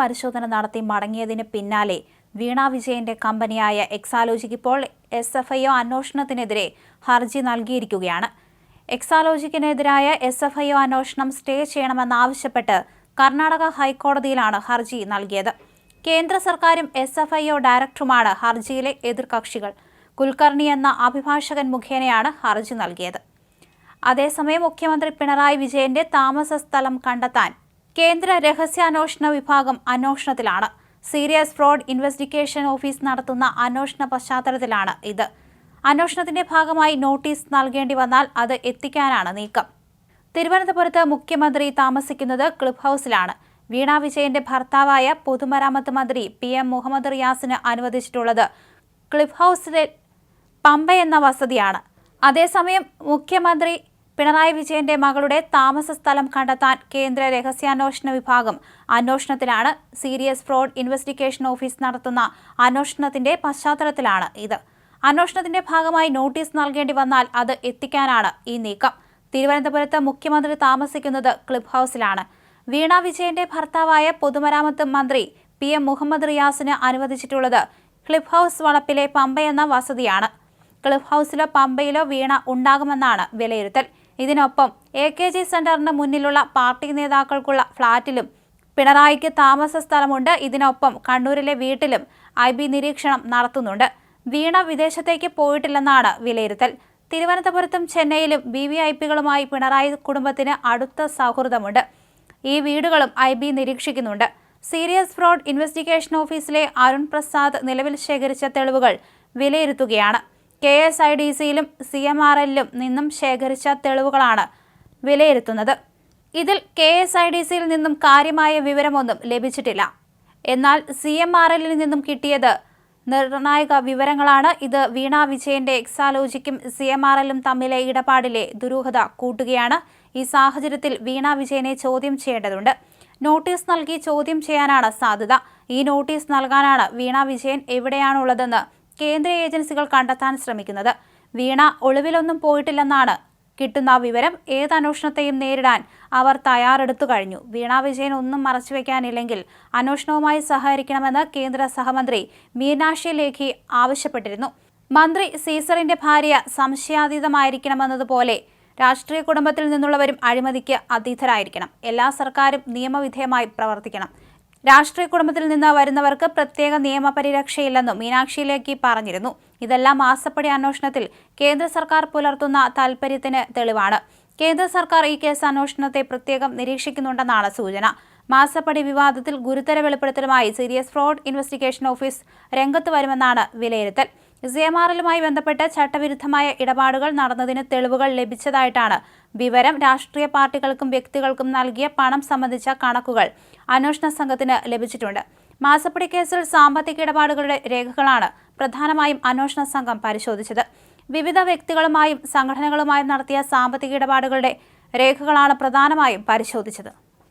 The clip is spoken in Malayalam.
പരിശോധന നടത്തി മടങ്ങിയതിന് പിന്നാലെ വീണ വിജയന്റെ കമ്പനിയായ എക്സാലോജിക്ക് ഇപ്പോൾ എസ് എഫ് ഐ ഒ അന്വേഷണത്തിനെതിരെ ഹർജി നൽകിയിരിക്കുകയാണ്. എക്സാലോജിക്കിനെതിരായ എസ് എഫ് ഐ ഒ അന്വേഷണം സ്റ്റേ ചെയ്യണമെന്നാവശ്യപ്പെട്ട് കർണാടക ഹൈക്കോടതിയിലാണ് ഹർജി നൽകിയത്. കേന്ദ്ര സർക്കാരും എസ് എഫ് ഐ ഒ ഡയറക്ടറുമാണ് ഹർജിയിലെ എതിർകക്ഷികൾ. കുൽക്കർണി എന്ന അഭിഭാഷകൻ മുഖേനയാണ് ഹർജി നൽകിയത്. അതേസമയം മുഖ്യമന്ത്രി പിണറായി വിജയന്റെ താമസ സ്ഥലം കണ്ടെത്താൻ കേന്ദ്ര രഹസ്യാന്വേഷണ വിഭാഗം അന്വേഷണത്തിലാണ്. സീരിയസ് ഫ്രോഡ് ഇൻവെസ്റ്റിഗേഷൻ ഓഫീസ് നടത്തുന്ന അന്വേഷണ പശ്ചാത്തലത്തിലാണ് ഇത്. അന്വേഷണത്തിന്റെ ഭാഗമായി നോട്ടീസ് നൽകേണ്ടി വന്നാൽ അത് എത്തിക്കാനാണ് നീക്കം. തിരുവനന്തപുരത്ത് മുഖ്യമന്ത്രി താമസിക്കുന്നത് ക്ലിബ് ഹൌസിലാണ്. വീണ വിജയന്റെ ഭർത്താവായ പൊതുമരാമത്ത് മന്ത്രി പി എം മുഹമ്മദ് റിയാസിന് അനുവദിച്ചിട്ടുള്ളത് ക്ലിബ് ഹൌസിലെ പമ്പ എന്ന വസതിയാണ്. അതേസമയം മുഖ്യമന്ത്രി പിണറായി വിജയന്റെ മകളുടെ താമസ സ്ഥലം കണ്ടെത്താൻ കേന്ദ്ര രഹസ്യാന്വേഷണ വിഭാഗം അന്വേഷണത്തിലാണ് സീരിയസ് ഫ്രോഡ് ഇൻവെസ്റ്റിഗേഷൻ ഓഫീസ് നടത്തുന്ന അന്വേഷണത്തിന്റെ പശ്ചാത്തലത്തിലാണ് ഇത്. അന്വേഷണത്തിന്റെ ഭാഗമായി നോട്ടീസ് നൽകേണ്ടി വന്നാൽ അത് എത്തിക്കാനാണ് ഈ നീക്കം. തിരുവനന്തപുരത്ത് മുഖ്യമന്ത്രി താമസിക്കുന്നത് ക്ലിബ് ഹൌസിലാണ്. വീണ വിജയന്റെ ഭർത്താവായ പൊതുമരാമത്ത് മന്ത്രി പി എം മുഹമ്മദ് റിയാസിന് അനുവദിച്ചിട്ടുള്ളത് ക്ലിബ് ഹൌസ് വളപ്പിലെ പമ്പയെന്ന വസതിയാണ്. ക്ലിബ് ഹൌസിലോ പമ്പയിലോ വീണ ഉണ്ടാകുമെന്നാണ് വിലയിരുത്തൽ. ഇതിനൊപ്പം എ കെ ജി സെന്ററിന് മുന്നിലുള്ള പാർട്ടി നേതാക്കൾക്കുള്ള ഫ്ളാറ്റിലും പിണറായിക്ക് താമസ സ്ഥലമുണ്ട്. ഇതിനൊപ്പം കണ്ണൂരിലെ വീട്ടിലും ഐ ബി നിരീക്ഷണം നടത്തുന്നുണ്ട്. വീണ വിദേശത്തേക്ക് പോയിട്ടില്ലെന്നാണ് വിലയിരുത്തൽ. തിരുവനന്തപുരത്തും ചെന്നൈയിലും ബി വി ഐ പികളുമായി പിണറായി കുടുംബത്തിന് അടുത്ത സൗഹൃദമുണ്ട്. ഈ വീടുകളും ഐ ബി നിരീക്ഷിക്കുന്നുണ്ട്. സീരിയസ് ഫ്രോഡ് ഇൻവെസ്റ്റിഗേഷൻ ഓഫീസിലെ അരുൺ പ്രസാദ് നിലവിൽ ശേഖരിച്ച തെളിവുകൾ വിലയിരുത്തുകയാണ്. കെ എസ് ഐ ഡി സിയിലും സി എം ആർ എല്ലിലും നിന്നും ശേഖരിച്ച തെളിവുകളാണ് വിലയിരുത്തുന്നത്. ഇതിൽ കെ എസ് ഐ ഡി സിയിൽ നിന്നും കാര്യമായ വിവരമൊന്നും ലഭിച്ചിട്ടില്ല. എന്നാൽ സി എം ആർ എല്ലിൽ നിന്നും കിട്ടിയത് നിർണായക വിവരങ്ങളാണ്. ഇത് വീണ വിജയന്റെ എക്സാലോജിക്കും സി എം ആർ എല്ലും തമ്മിലെ ഇടപാടിലെ ദുരൂഹത കൂട്ടുകയാണ്. ഈ സാഹചര്യത്തിൽ വീണ വിജയനെ ചോദ്യം ചെയ്യേണ്ടതുണ്ട്. നോട്ടീസ് നൽകി ചോദ്യം ചെയ്യാനാണ് സാധ്യത. ഈ നോട്ടീസ് നൽകാനാണ് വീണ വിജയൻ എവിടെയാണുള്ളതെന്ന് കേന്ദ്ര ഏജൻസികൾ കണ്ടെത്താൻ ശ്രമിക്കുന്നത്. വീണ ഒളിവിലൊന്നും പോയിട്ടില്ലെന്നാണ്. കിട്ടുന്ന വിവരം ഏത് അന്വേഷണത്തെയും നേരിടാൻ അവർ തയ്യാറെടുത്തു കഴിഞ്ഞു. വീണ വിജയൻ ഒന്നും മറച്ചുവെക്കാനില്ലെങ്കിൽ അന്വേഷണവുമായി സഹകരിക്കണമെന്ന് കേന്ദ്ര സഹമന്ത്രി മീനാക്ഷി ലേഖി ആവശ്യപ്പെട്ടിരുന്നു. മന്ത്രി സീസറിന്റെ ഭാര്യ സംശയാതീതമായിരിക്കണമെന്നതുപോലെ രാഷ്ട്രീയ കുടുംബത്തിൽ നിന്നുള്ളവരും അഴിമതിക്ക് അതീതരായിരിക്കണം. എല്ലാ സർക്കാരും നിയമവിധേയമായി പ്രവർത്തിക്കണം. രാഷ്ട്രീയ കുടുംബത്തിൽ നിന്ന് വരുന്നവർക്ക് പ്രത്യേക നിയമപരിരക്ഷയില്ലെന്നും മീനാക്ഷി ലേഖി പറഞ്ഞിരുന്നു. ഇതെല്ലാം മാസപ്പടി അന്വേഷണത്തിൽ കേന്ദ്ര സർക്കാർ പുലർത്തുന്ന താൽപര്യത്തിന് തെളിവാണ്. കേന്ദ്ര സർക്കാർ ഈ കേസ് അന്വേഷണത്തെ പ്രത്യേകം നിരീക്ഷിക്കുന്നുണ്ടെന്നാണ് സൂചന. മാസപ്പടി വിവാദത്തിൽ ഗുരുതര വെളിപ്പെടുത്തലുമായി സീരിയസ് ഫ്രോഡ് ഇൻവെസ്റ്റിഗേഷൻ ഓഫീസ് രംഗത്ത് വരുമെന്നാണ് വിലയിരുത്തൽ. സിഎംആർഎല്ലുമായി ബന്ധപ്പെട്ട് ചട്ടവിരുദ്ധമായ ഇടപാടുകൾ നടന്നതിന് തെളിവുകൾ ലഭിച്ചതായിട്ടാണ് വിവരം. രാഷ്ട്രീയ പാർട്ടികൾക്കും വ്യക്തികൾക്കും നൽകിയ പണം സംബന്ധിച്ച കണക്കുകൾ അന്വേഷണ സംഘത്തിന് ലഭിച്ചിട്ടുണ്ട്. മാസപ്പടി കേസിൽ സാമ്പത്തിക ഇടപാടുകളുടെ രേഖകളാണ് പ്രധാനമായും അന്വേഷണ സംഘം പരിശോധിച്ചത്. വിവിധ വ്യക്തികളുമായും സംഘടനകളുമായും നടത്തിയ സാമ്പത്തിക ഇടപാടുകളുടെ രേഖകളാണ് പ്രധാനമായും പരിശോധിച്ചത്.